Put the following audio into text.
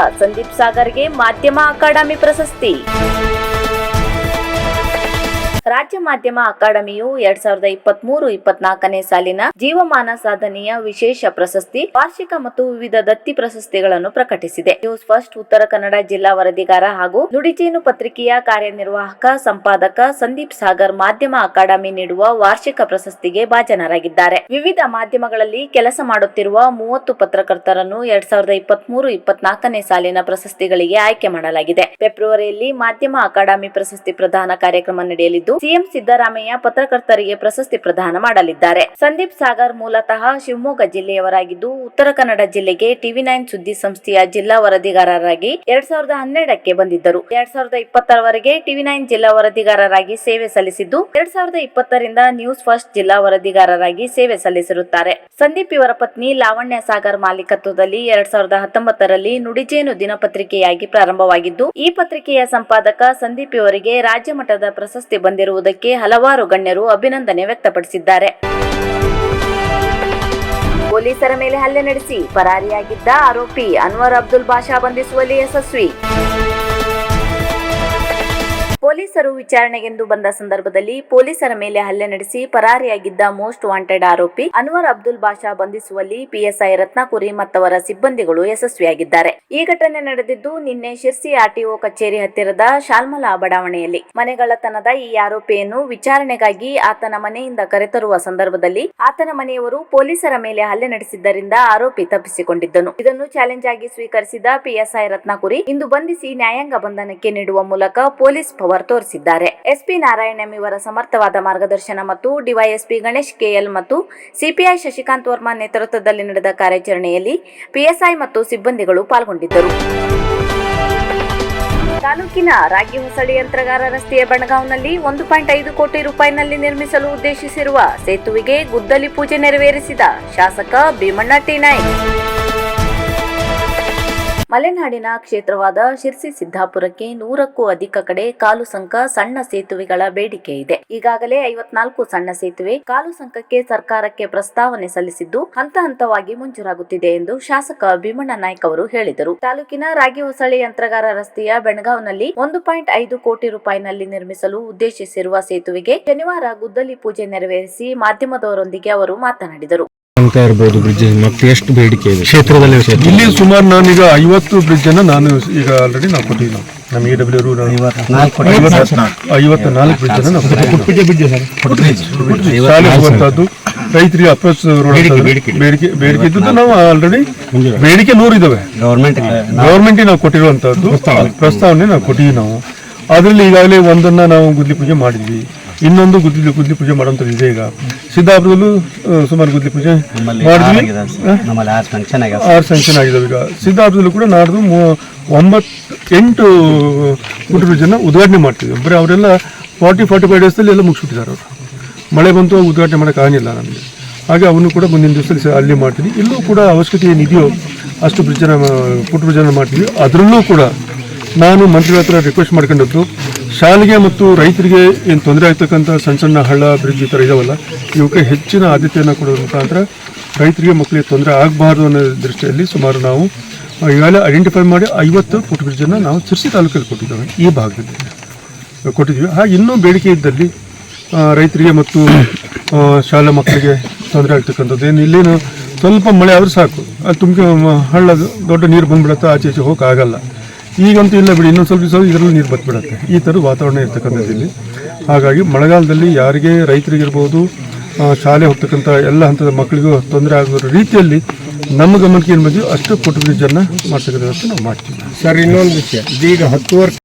ಪತ್ರಕರ್ತ ಸಂದೀಪ್ ಸಾಗರ್ಗೆ ಮಾಧ್ಯಮ ಅಕಾಡೆಮಿ ಪ್ರಶಸ್ತಿ ರಾಜ್ಯ ಮಾಧ್ಯಮ ಅಕಾಡೆಮಿಯು ಎರಡ್ ಸಾವಿರದ ಇಪ್ಪತ್ತ್ ಮೂರು ಇಪ್ಪತ್ನಾಲ್ಕನೇ ಸಾಲಿನ ಜೀವಮಾನ ಸಾಧನೆಯ ವಿಶೇಷ ಪ್ರಶಸ್ತಿ, ವಾರ್ಷಿಕ ಮತ್ತು ವಿವಿಧ ದತ್ತಿ ಪ್ರಶಸ್ತಿಗಳನ್ನು ಪ್ರಕಟಿಸಿದೆ. ನ್ಯೂಸ್ ಫಸ್ಟ್ ಉತ್ತರ ಕನ್ನಡ ಜಿಲ್ಲಾ ವರದಿಗಾರ ಹಾಗೂ ನುಡಿಜೇನು ಪತ್ರಿಕೆಯ ಕಾರ್ಯನಿರ್ವಾಹಕ ಸಂಪಾದಕ ಸಂದೀಪ್ ಸಾಗರ್ ಮಾಧ್ಯಮ ಅಕಾಡೆಮಿ ನೀಡುವ ವಾರ್ಷಿಕ ಪ್ರಶಸ್ತಿಗೆ ಭಾಜನರಾಗಿದ್ದಾರೆ. ವಿವಿಧ ಮಾಧ್ಯಮಗಳಲ್ಲಿ ಕೆಲಸ ಮಾಡುತ್ತಿರುವ ಮೂವತ್ತು ಪತ್ರಕರ್ತರನ್ನು ಎರಡ್ ಸಾವಿರದ ಇಪ್ಪತ್ತ್ ಮೂರು ಇಪ್ಪತ್ನಾಲ್ಕನೇ ಸಾಲಿನ ಪ್ರಶಸ್ತಿಗಳಿಗೆ ಆಯ್ಕೆ ಮಾಡಲಾಗಿದೆ. ಫೆಬ್ರವರಿಯಲ್ಲಿ ಮಾಧ್ಯಮ ಅಕಾಡೆಮಿ ಪ್ರಶಸ್ತಿ ಪ್ರದಾನ ಕಾರ್ಯಕ್ರಮ ನಡೆಯಲಿದ್ದು ಸಿಎಂ ಸಿದ್ದರಾಮಯ್ಯ ಪತ್ರಕರ್ತರಿಗೆ ಪ್ರಶಸ್ತಿ ಪ್ರದಾನ ಮಾಡಲಿದ್ದಾರೆ. ಸಂದೀಪ್ ಸಾಗರ್ ಮೂಲತಃ ಶಿವಮೊಗ್ಗ ಜಿಲ್ಲೆಯವರಾಗಿದ್ದು, ಉತ್ತರ ಕನ್ನಡ ಜಿಲ್ಲೆಗೆ ಟಿವಿ ನೈನ್ ಸುದ್ದಿ ಸಂಸ್ಥೆಯ ಜಿಲ್ಲಾ ವರದಿಗಾರರಾಗಿ ಎರಡ್ ಸಾವಿರದ ಹನ್ನೆರಡಕ್ಕೆ ಬಂದಿದ್ದರು. ಎರಡ್ ಸಾವಿರದ ಇಪ್ಪತ್ತರವರೆಗೆ ಟಿವಿ ನೈನ್ ಜಿಲ್ಲಾ ವರದಿಗಾರರಾಗಿ ಸೇವೆ ಸಲ್ಲಿಸಿದ್ದು, ಎರಡ್ ಸಾವಿರದ ಇಪ್ಪತ್ತರಿಂದ ನ್ಯೂಸ್ ಫಸ್ಟ್ ಜಿಲ್ಲಾ ವರದಿಗಾರರಾಗಿ ಸೇವೆ ಸಲ್ಲಿಸಿರುತ್ತಾರೆ. ಸಂದೀಪ್ ಇವರ ಪತ್ನಿ ಲಾವಣ್ಯ ಸಾಗರ್ ಮಾಲೀಕತ್ವದಲ್ಲಿ ಎರಡ್ ಸಾವಿರದ ಹತ್ತೊಂಬತ್ತರಲ್ಲಿ ನುಡಿಜೇನು ದಿನಪತ್ರಿಕೆಯಾಗಿ ಪ್ರಾರಂಭವಾಗಿದ್ದು, ಈ ಪತ್ರಿಕೆಯ ಸಂಪಾದಕ ಸಂದೀಪ್ ಇವರಿಗೆ ರಾಜ್ಯ ಮಟ್ಟದ ಪ್ರಶಸ್ತಿ ಬಂದಿರುವುದಕ್ಕೆ ಹಲವಾರು ಗಣ್ಯರು ಅಭಿನಂದನೆ ವ್ಯಕ್ತಪಡಿಸಿದ್ದಾರೆ. ಪೊಲೀಸರ ಮೇಲೆ ಹಲ್ಲೆ ನಡೆಸಿ ಪರಾರಿಯಾಗಿದ್ದ ಆರೋಪಿ ಅನ್ವರ್ ಅಬ್ದುಲ್ ಬಾಷಾ ಬಂಧಿಸುವಲ್ಲಿ ಯಶಸ್ವಿ. ಪೊಲೀಸರು ವಿಚಾರಣೆಗೆಂದು ಬಂದ ಸಂದರ್ಭದಲ್ಲಿ ಪೊಲೀಸರ ಮೇಲೆ ಹಲ್ಲೆ ನಡೆಸಿ ಪರಾರಿಯಾಗಿದ್ದ ಮೋಸ್ಟ್ ವಾಂಟೆಡ್ ಆರೋಪಿ ಅನ್ವರ್ ಅಬ್ದುಲ್ ಬಾಷಾ ಬಂಧಿಸುವಲ್ಲಿ ಪಿಎಸ್ಐ ರತ್ನಕುರಿ ಮತ್ತವರ ಸಿಬ್ಬಂದಿಗಳು ಯಶಸ್ವಿಯಾಗಿದ್ದಾರೆ. ಈ ಘಟನೆ ನಡೆದಿದ್ದು ನಿನ್ನೆ ಶಿರ್ಸಿ ಆರ್ಟಿಒ ಕಚೇರಿ ಹತ್ತಿರದ ಶಾಲ್ಮಲಾ ಬಡಾವಣೆಯಲ್ಲಿ. ಮನೆಗಳತನದ ಈ ಆರೋಪಿಯನ್ನು ವಿಚಾರಣೆಗಾಗಿ ಆತನ ಮನೆಯಿಂದ ಕರೆತರುವ ಸಂದರ್ಭದಲ್ಲಿ ಆತನ ಮನೆಯವರು ಪೊಲೀಸರ ಮೇಲೆ ಹಲ್ಲೆ ನಡೆಸಿದ್ದರಿಂದ ಆರೋಪಿ ತಪ್ಪಿಸಿಕೊಂಡಿದ್ದನು. ಇದನ್ನು ಚಾಲೆಂಜ್ ಆಗಿ ಸ್ವೀಕರಿಸಿದ ಪಿಎಸ್ಐ ರತ್ನಕುರಿ ಇಂದು ಬಂಧಿಸಿ ನ್ಯಾಯಾಂಗ ಬಂಧನಕ್ಕೆ ನೀಡುವ ಮೂಲಕ ಪೊಲೀಸ್ ಪವರ್ ತೋರಿಸಿದ್ದಾರೆ. ಎಸ್ಪಿ ನಾರಾಯಣ್ ಎಂ ಇವರ ಸಮರ್ಥವಾದ ಮಾರ್ಗದರ್ಶನ ಮತ್ತು ಡಿವೈಎಸ್ಪಿ ಗಣೇಶ್ ಕೆಎಲ್ ಮತ್ತು ಸಿಪಿಐ ಶಶಿಕಾಂತ್ ವರ್ಮಾ ನೇತೃತ್ವದಲ್ಲಿ ನಡೆದ ಕಾರ್ಯಾಚರಣೆಯಲ್ಲಿ ಪಿಎಸ್ಐ ಮತ್ತು ಸಿಬ್ಬಂದಿಗಳು ಪಾಲ್ಗೊಂಡಿದ್ದರು. ತಾಲೂಕಿನ ರಾಗಿ ಹೊಸಳಿ ಯಂತ್ರಗಾರ ರಸ್ತೆಯ ಬಣಗಾಂವ್ನಲ್ಲಿ ಒಂದು ಪಾಯಿಂಟ್ ಐದು ಕೋಟಿ ರೂಪಾಯಿನಲ್ಲಿ ನಿರ್ಮಿಸಲು ಉದ್ದೇಶಿಸಿರುವ ಸೇತುವೆಗೆ ಗುದ್ದಲಿ ಪೂಜೆ ನೆರವೇರಿಸಿದ ಶಾಸಕ ಭೀಮಣ್ಣ ಟಿ ಮಲೆನಾಡಿನ ಕ್ಷೇತ್ರವಾದ ಶಿರ್ಸಿ ಸಿದ್ದಾಪುರಕ್ಕೆ ನೂರಕ್ಕೂ ಅಧಿಕ ಕಡೆ ಕಾಲು ಸಂಕ ಸಣ್ಣ ಸೇತುವೆಗಳ ಬೇಡಿಕೆ ಇದೆ. ಈಗಾಗಲೇ ಐವತ್ನಾಲ್ಕು ಸಣ್ಣ ಸೇತುವೆ ಕಾಲು ಸಂಕಕ್ಕೆ ಸರ್ಕಾರಕ್ಕೆ ಪ್ರಸ್ತಾವನೆ ಸಲ್ಲಿಸಿದ್ದು, ಹಂತ ಹಂತವಾಗಿ ಮಂಜೂರಾಗುತ್ತಿದೆ ಎಂದು ಶಾಸಕ ಭೀಮಣ್ಣ ನಾಯ್ಕ ಅವರು ಹೇಳಿದರು. ತಾಲೂಕಿನ ರಾಗಿ ಹೊಸಳ್ಳಿ ಯಂತ್ರಗಾರ ರಸ್ತೆಯ ಬೆಣಗಾವ್ನಲ್ಲಿ ಒಂದು ಪಾಯಿಂಟ್ ಐದು ಕೋಟಿ ರೂಪಾಯಿನಲ್ಲಿ ನಿರ್ಮಿಸಲು ಉದ್ದೇಶಿಸಿರುವ ಸೇತುವೆಗೆ ಶನಿವಾರ ಗುದ್ದಲಿ ಪೂಜೆ ನೆರವೇರಿಸಿ ಮಾಧ್ಯಮದವರೊಂದಿಗೆ ಅವರು ಮಾತನಾಡಿದರು. ಅಂತ ಇರ್ಬೋದು ಬ್ರಿಡ್ಜ್ ಮತ್ತೆ ಎಷ್ಟು ಬೇಡಿಕೆ ಇದೆ? ಕ್ಷೇತ್ರದಲ್ಲಿ ಇಲ್ಲಿ ಸುಮಾರು ನಾನೀಗ ಐವತ್ತು ಬ್ರಿಡ್ಜ್ ಅನ್ನ ನಾನು ಈಗ ಆಲ್ರೆಡಿ ನಾವು ಕೊಟ್ಟಿದ್ದೀವಿ ನಾವು. ನಮ್ಮ ಎ ಡಬ್ಲ್ಯೂ ಐವತ್ತು ನಾಲ್ಕು ಬ್ರಿಡ್ಜ್ ಅನ್ನ ನಾವು ರೈತರಿಗೆ ಅಪ್ರೋಚ್ ರೋಡ್ ಬೇಡಿಕೆ ಬೇಡಿಕೆ. ಇದ್ದದ್ದು ನಾವು ಆಲ್ರೆಡಿ ಬೇಡಿಕೆ ನೂರು ಇದಾವೆ. ಗವರ್ಮೆಂಟ್ ಗೌರ್ಮೆಂಟ್ ನಾವು ಕೊಟ್ಟಿರುವಂತದ್ದು ಪ್ರಸ್ತಾವನೆ ನಾವು ಕೊಟ್ಟಿದ್ದೀವಿ ನಾವು. ಅದರಲ್ಲಿ ಈಗಾಗಲೇ ಒಂದನ್ನ ನಾವು ಗುದ್ಲಿ ಪೂಜೆ ಮಾಡಿದ್ವಿ. ಇನ್ನೊಂದು ಗುದ್ಲಿ ಗುದ್ದಲಿ ಪೂಜೆ ಮಾಡುವಂಥದ್ದು ಇದೆ ಈಗ. ಸಿದ್ದಾಪುರದಲ್ಲೂ ಸುಮಾರು ಗುದ್ಲಿ ಪೂಜೆ ಮಾಡಿದ್ವಿ. ಆರು ಆಗಿದೆ ಸ್ಯಾಂಕ್ಷನ್ ಆಗಿದಾವೆ ಈಗ. ಸಿದ್ದಾಪುರದಲ್ಲೂ ಕೂಡ ನಾಡ್ದು ಒಂಬತ್ತು ಎಂಟು ಕುಟುಂಬ ಜನ ಉದ್ಘಾಟನೆ ಮಾಡ್ತೀವಿ ಬರೀ ಅವರೆಲ್ಲ ಫಾರ್ಟಿ ಫಾರ್ಟಿ ಫೈವ್ ಡೇಸಲ್ಲಿ ಎಲ್ಲ ಮುಗಿಸ್ಬಿಟ್ಟಿದ್ದಾರೆ ಅವರು. ಮಳೆ ಬಂತು ಉದ್ಘಾಟನೆ ಮಾಡೋಕ್ಕಾಗಿಲ್ಲ ನಮಗೆ. ಹಾಗೆ ಅವನು ಕೂಡ ಮುಂದಿನ ದಿವಸದಲ್ಲಿ ಅಲ್ಲಿ ಮಾಡ್ತೀನಿ. ಇಲ್ಲೂ ಕೂಡ ಅವಶ್ಯಕತೆ ಏನಿದೆಯೋ ಅಷ್ಟು ಪ್ರಜನ ಪುಟ್ಟ ಪ್ರಜನ ಮಾಡ್ತೀವಿ. ಅದರಲ್ಲೂ ಕೂಡ ನಾನು ಮಂತ್ರಿಗಳ ಹತ್ರ ರಿಕ್ವೆಸ್ಟ್ ಮಾಡ್ಕೊಂಡದ್ದು ಶಾಲೆಗೆ ಮತ್ತು ರೈತರಿಗೆ ಏನು ತೊಂದರೆ ಆಗ್ತಕ್ಕಂಥ ಸಣ್ಣ ಸಣ್ಣ ಹಳ್ಳ ಬ್ರಿಡ್ಜ್ ಈ ಥರ ಇದಾವಲ್ಲ ಇವಕ್ಕೆ ಹೆಚ್ಚಿನ ಆದ್ಯತೆಯನ್ನು ಕೊಡೋದ್ರ ಮುಖಾಂತರ ರೈತರಿಗೆ ಮಕ್ಕಳಿಗೆ ತೊಂದರೆ ಆಗಬಾರ್ದು ಅನ್ನೋ ದೃಷ್ಟಿಯಲ್ಲಿ ಸುಮಾರು ನಾವು ಈಗಾಗಲೇ ಐಡೆಂಟಿಫೈ ಮಾಡಿ ಐವತ್ತು ಫುಟ್ ಬ್ರಿಡ್ಜನ್ನು ನಾವು ಸಿರ್ಸಿ ತಾಲೂಕಲ್ಲಿ ಕೊಟ್ಟಿದ್ದೇವೆ, ಈ ಭಾಗದಲ್ಲಿ ಕೊಟ್ಟಿದ್ದೀವಿ. ಹಾಗೆ ಇನ್ನೂ ಬೇಡಿಕೆ ಇದ್ದಲ್ಲಿ ರೈತರಿಗೆ ಮತ್ತು ಶಾಲಾ ಮಕ್ಕಳಿಗೆ ತೊಂದರೆ ಆಗ್ತಕ್ಕಂಥದ್ದು. ಏನು ಇಲ್ಲೇನು ಸ್ವಲ್ಪ ಮಳೆ ಆದರೂ ಸಾಕು. ಅದು ತುಂಬ ಹಳ್ಳ ದೊಡ್ಡ ನೀರು ಬಂದ್ಬಿಡುತ್ತೆ ಆಚೆ ಈಚೆ ಹೋಗಕ್ಕೆ ಆಗಲ್ಲ ಈಗಂತೂ ಇಲ್ಲ ಬಿಡಿ. ಇನ್ನೊಂದು ಸ್ವಲ್ಪ ದಿವಸ ಇದರಲ್ಲಿ ನೀರು ಬತ್ಬಿಡುತ್ತೆ. ಈ ಥರದ ವಾತಾವರಣ ಇರ್ತಕ್ಕಂಥದ್ದು ಇಲ್ಲಿ. ಹಾಗಾಗಿ ಮಳೆಗಾಲದಲ್ಲಿ ಯಾರಿಗೆ ರೈತರಿಗಿರ್ಬೋದು ಶಾಲೆ ಹೋಗ್ತಕ್ಕಂಥ ಎಲ್ಲ ಹಂತದ ಮಕ್ಕಳಿಗೂ ತೊಂದರೆ ಆಗೋ ರೀತಿಯಲ್ಲಿ ನಮ್ಮ ಗಮನಕ್ಕೆ ಏನು ಬಂದಿದೆ, ಅಷ್ಟು ಕೊಟ್ಟು ಬ್ರಿಡ್ಜನ್ನು ಮಾಡ್ತಕ್ಕಂಥ ವ್ಯವಸ್ಥೆ ನಾವು ಮಾಡ್ತೀವಿ. ಸರ್, ಇನ್ನೊಂದು ವಿಷಯ. ಇದೀಗ ಹತ್ತು ವರ್ಷ